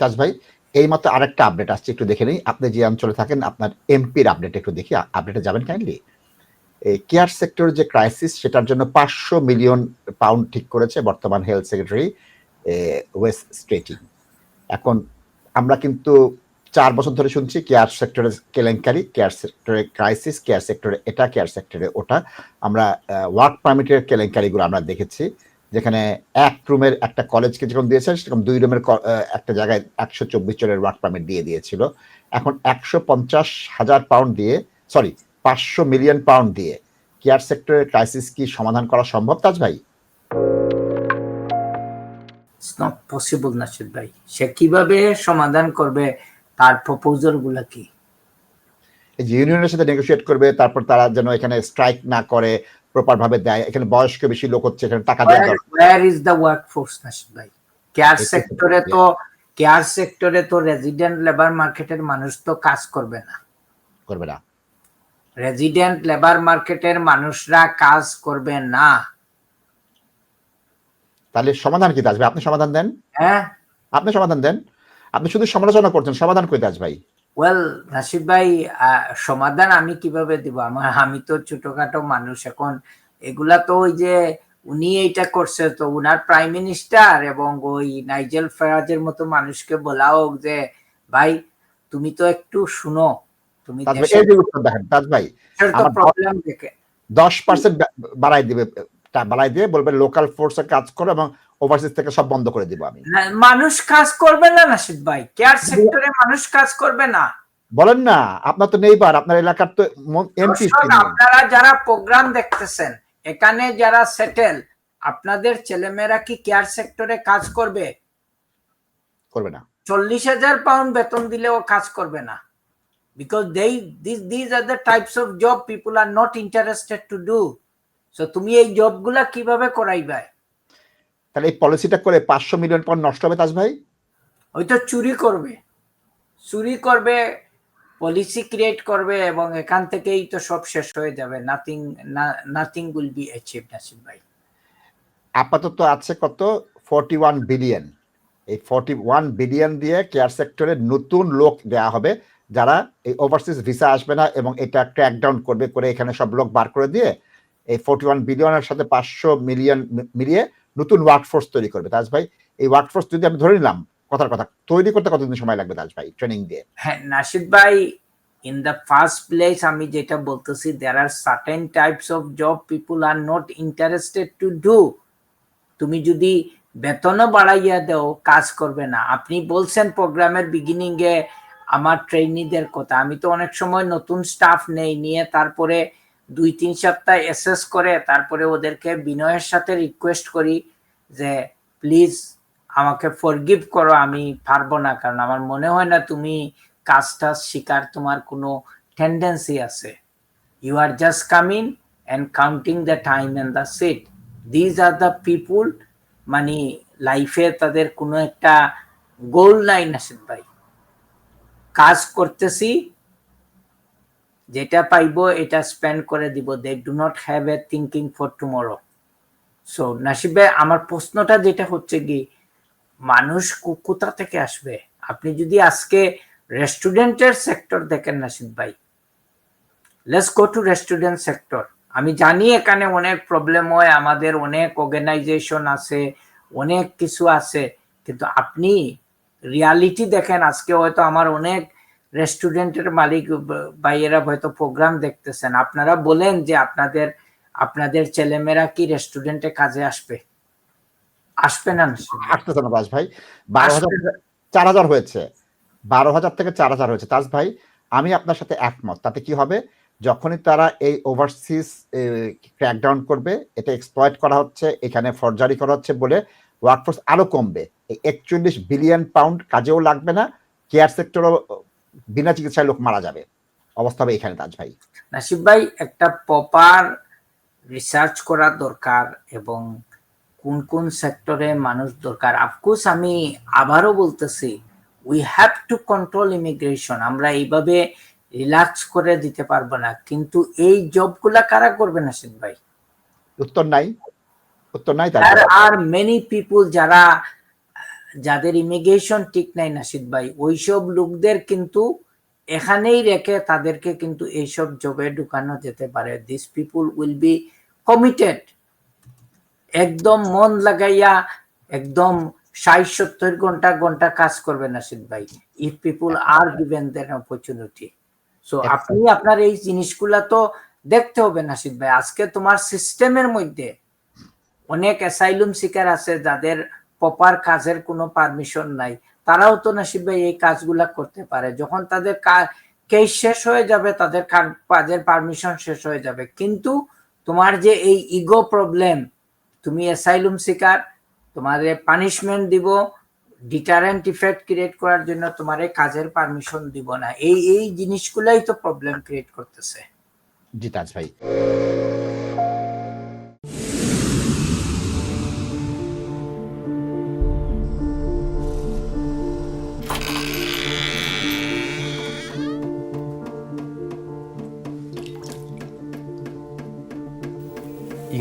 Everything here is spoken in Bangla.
তাজ ভাই এই মাত্র আরেকটা আপডেট আসছে, একটু দেখে নিই। আপনি যে অঞ্চলে থাকেন, আপনার এমপির আপডেট একটু দেখি। আপডেটে যাবেন কাইন্ডলি এই কেয়ার সেক্টর যে ক্রাইসিস সেটার জন্য পাঁচশো মিলিয়ন পাউন্ড ঠিক করেছে বর্তমান হেলথ সেক্রেটারি ওয়েস্ট স্ট্রেটিং এখন আমরা কিন্তু চার বছর ধরে শুনছি কেয়ার সেক্টরের কেলেঙ্কারি কেয়ার সেক্টরে ক্রাইসিস কেয়ার সেক্টরে এটা কেয়ার সেক্টরে ওটা। আমরা ওয়ার্ক পারমিটের কেলেঙ্কারিগুলো আমরা দেখেছি। যেখানে এক রুমের একটা কলেজকে যখন দিয়েছে, সেরকম দুই রুমের একটা জায়গায় একশো চব্বিশ জনের ওয়ার্ক পারমিট দিয়ে দিয়েছিল। এখন একশো পঞ্চাশ হাজার পাউন্ড দিয়ে, সরি, পাঁচশো মিলিয়ন পাউন্ড দিয়ে কেয়ার সেক্টরের ক্রাইসিস কি সমাধান করা সম্ভব, তাজ ভাই? নট পসিবল নাসির ভাই। সে কীভাবে সমাধান করবে, তার প্রপোজালগুলা কি? ইউনিয়নের সাথে নেগোসিয়েট করবে তারপর তারা যেন এখানে স্ট্রাইক না করে প্রপার ভাবে দেয়। এখানে বয়স্ক বেশি লোক হচ্ছে এখানে টাকা দেওয়া দরকার। Where is the work force Nasir ভাই কেয়ার সেক্টরে তো কেয়ার সেক্টরে তো রেজিডেন্ট লেবার মার্কেটের মানুষ তো কাজ করবে না। করবে না। রেজিডেন্ট লেবার মার্কেটের মানুষরা কাজ করবে না। তাহলে সমাধান কি ভাই আপনি সমাধান দেন। হ্যাঁ। আপনি সমাধান দেন। আপনি শুধু সমালোচনা করছেন সমাধান কই তাজ ভাই ওয়েল নাসিব ভাই সমাধান আমি কীভাবে দিব? আমার আমি তো ছোটখাটো মানুষ এখন। এগুলা তো ওই যে উনি এইটা করছে তো উনার প্রাইম মিনিস্টার এবং ওই নাইজেল ফেরাজের মতো মানুষকে বলা হোক যে ভাই তুমি তো একটু শুনো। তুমি দেখেন তাজ ভাই দশ পার্সেন্ট বাড়াই দিবে তা বাড়াই দিয়ে বলবে লোকাল ফোর্সে কাজ করো এবং ওভারসিজ থেকে সব বন্ধ করে দিব আমি। মানুষ কাজ করবে না নাসিদ ভাই। কেয়ার সেক্টরে মানুষ কাজ করবে না। বলেন না আপনার তো নেইবার আপনার এলাকার তো এমপি আপনারা যারা প্রোগ্রাম দেখতেছেন এখানে যারা সেটেল আপনাদের ছেলেমেয়েরা কি কেয়ার সেক্টরে কাজ করবে? করবে না। চল্লিশ হাজার পাউন্ড বেতন দিলেও কাজ করবে না। Because they this this are the types of job people are not interested to do so তুমি এই জবগুলা কীভাবে করাইবে তাহলে এই পলিসিটা করে পাঁচশো মিলিয়ন পাউন্ড নষ্ট হবে তাজ ভাই? হয়তো চুরি করবে। চুরি করবে পলিসি ক্রিয়েট করবে এবং এখান থেকেই তো সব শেষ হয়ে যাবে। Nothing nothing will be achieve Nasim ভাই। আপাতত আছে কত? ফর্টি ওয়ান বিলিয়ন এই ফর্টি ওয়ান বিলিয়ন দিয়ে কেয়ার সেক্টরে নতুন লোক দেয়া হবে যারা এই ওভারসিজ ভিসা আসবে না এবং এটা ক্র্যাক ডাউন করবে করে এখানে সব লোক বার করে দিয়ে এই ফর্টি ওয়ান বিলিয়নের সাথে পাঁচশো মিলিয়ন মিলিয়ে নতুন ওয়ার্কফোর্স তৈরি করবে। তাজ ভাই, এই ওয়ার্কফোর্স যদি আমি ধরে নিলাম, কথার কথা, তৈরি করতে কতদিন সময় লাগবে তাজ ভাই ট্রেনিং দিয়ে? হ্যাঁ নাসিদ ভাই ইন দ্য ফার্স্ট প্লেস আমি যেটা বলতেছি there are certain types of job people are not interested to do তুমি যদি বেতনও বাড়াইয়া দাও, কাজ করবে না। আপনি বলছেন প্রোগ্রামের বিগিনিং এ আমার ট্রেনিদের কথা। আমি তো অনেক সময় নতুন স্টাফ নেই, নিয়ে তারপরে দুই, তিন সপ্তাহ এসেস করে, তারপরে ওদেরকে বিনয়ের সাথে রিকোয়েস্ট করি যে প্লিজ আমাকে ফরগিভ করো, আমি পারব না। কারণ আমার মনে হয় না তুমি কাজটা শিকার তোমার কোনো টেন্ডেন্সি আছে। You are just coming and counting the time and the seat these are the people মানে লাইফে তাদের কোনো একটা গোল নাই নাসিদ ভাই। কাজ করতেছি যেটা পাইবো, এটা স্পেন্ড করে দিব। They do not have a thinking for tomorrow so Nasib, আমার প্রশ্নটা যেটা হচ্ছে কি, মানুষ কোথা থেকে আসবে? আপনি যদি আজকে রেস্টুরেন্টের সেক্টর দেখেন নাসিদ ভাই let's go to restaurant sector আমি জানি এখানে অনেক প্রবলেম হয়, আমাদের অনেক অর্গানাইজেশন আছে, অনেক কিছু আছে, কিন্তু আপনি রিয়ালিটি দেখেন, আজকে হয়তো আমার অনেক রেস্টুরেন্টের মালিক ভাইয়েরা হয়তো প্রোগ্রাম দেখতেছেন। আপনারা বলেন যে আপনাদের আপনাদের ছেলেমেয়েরা কি রেস্টুরেন্টে কাজে আসবে? আসবে না? আসতেছে না তাজ ভাই। বারো হাজার চার হাজার হয়েছে। বারো হাজার থেকে চার হাজার হয়েছে। তাজ ভাই আমি আপনার সাথে একমত। তাতে কি হবে? যখনই তারা এই ওভারসিজ ক্র্যাকডাউন করবে এটা এক্সপ্লয়েট করা হচ্ছে এখানে ফরজারি করা হচ্ছে বলে ওয়ার্কফোর্স আরও কমবে। এই একচল্লিশ বিলিয়ন পাউন্ড কাজেও লাগবে না কেয়ার সেক্টরও বিনা চিকিৎসায় লোক মারা যাবে। অবস্থা হবে এখানে তাজ ভাই নাসিব ভাই একটা প্রপার রিসার্চ করা দরকার এবং কোন কোন সেক্টরে মানুষ দরকার। আফকোর্স আমি আবারও বলতেছি we have to control immigration আমরা এইভাবে রিল্যাক্স করে দিতে পারব না। কিন্তু এই জবগুলা কারা করবে নাসিদ ভাই? উত্তর নাই। উত্তর নাই আর আর মেনি পিপল যারা যাদের ইমিগ্রেশন ঠিক নাই নাসিদ ভাই ওইসব লোকদের কিন্তু এখানেই রেখে তাদেরকে কিন্তু এইসব জবে ঢুকানো যেতে পারে। This people will be committed একদম মন লাগাইয়া একদম ষাট সত্তর ঘণ্টা ঘণ্টা কাজ করবে নাসিদ ভাই। If people are given then opportunity so আপনি আপনার এই জিনিসগুলা তো দেখতে হবে নাসিদ ভাই। আজকে তোমার সিস্টেমের মধ্যে অনেক অ্যাসাইলুম শিকার আছে যাদের প্রপার কাজের কোনো পারমিশন নাই। তারাও তো নাসিব ভাই এই কাজগুলা করতে পারে। যখন তাদের কেস শেষ হয়ে যাবে, তাদের কাজের পারমিশন শেষ হয়ে যাবে। কিন্তু তোমার যে এই ইগো প্রবলেম তুমি অ্যাসাইলুম শিকার, তোমার পানিশমেন্ট দিব ডিটারেন্ট ইফেক্ট ক্রিয়েট করার জন্য তোমার কাজের পারমিশন দিব না। এই এই জিনিসগুলাই তো প্রবলেম ক্রিয়েট করতেছে। জি, তাজ ভাই।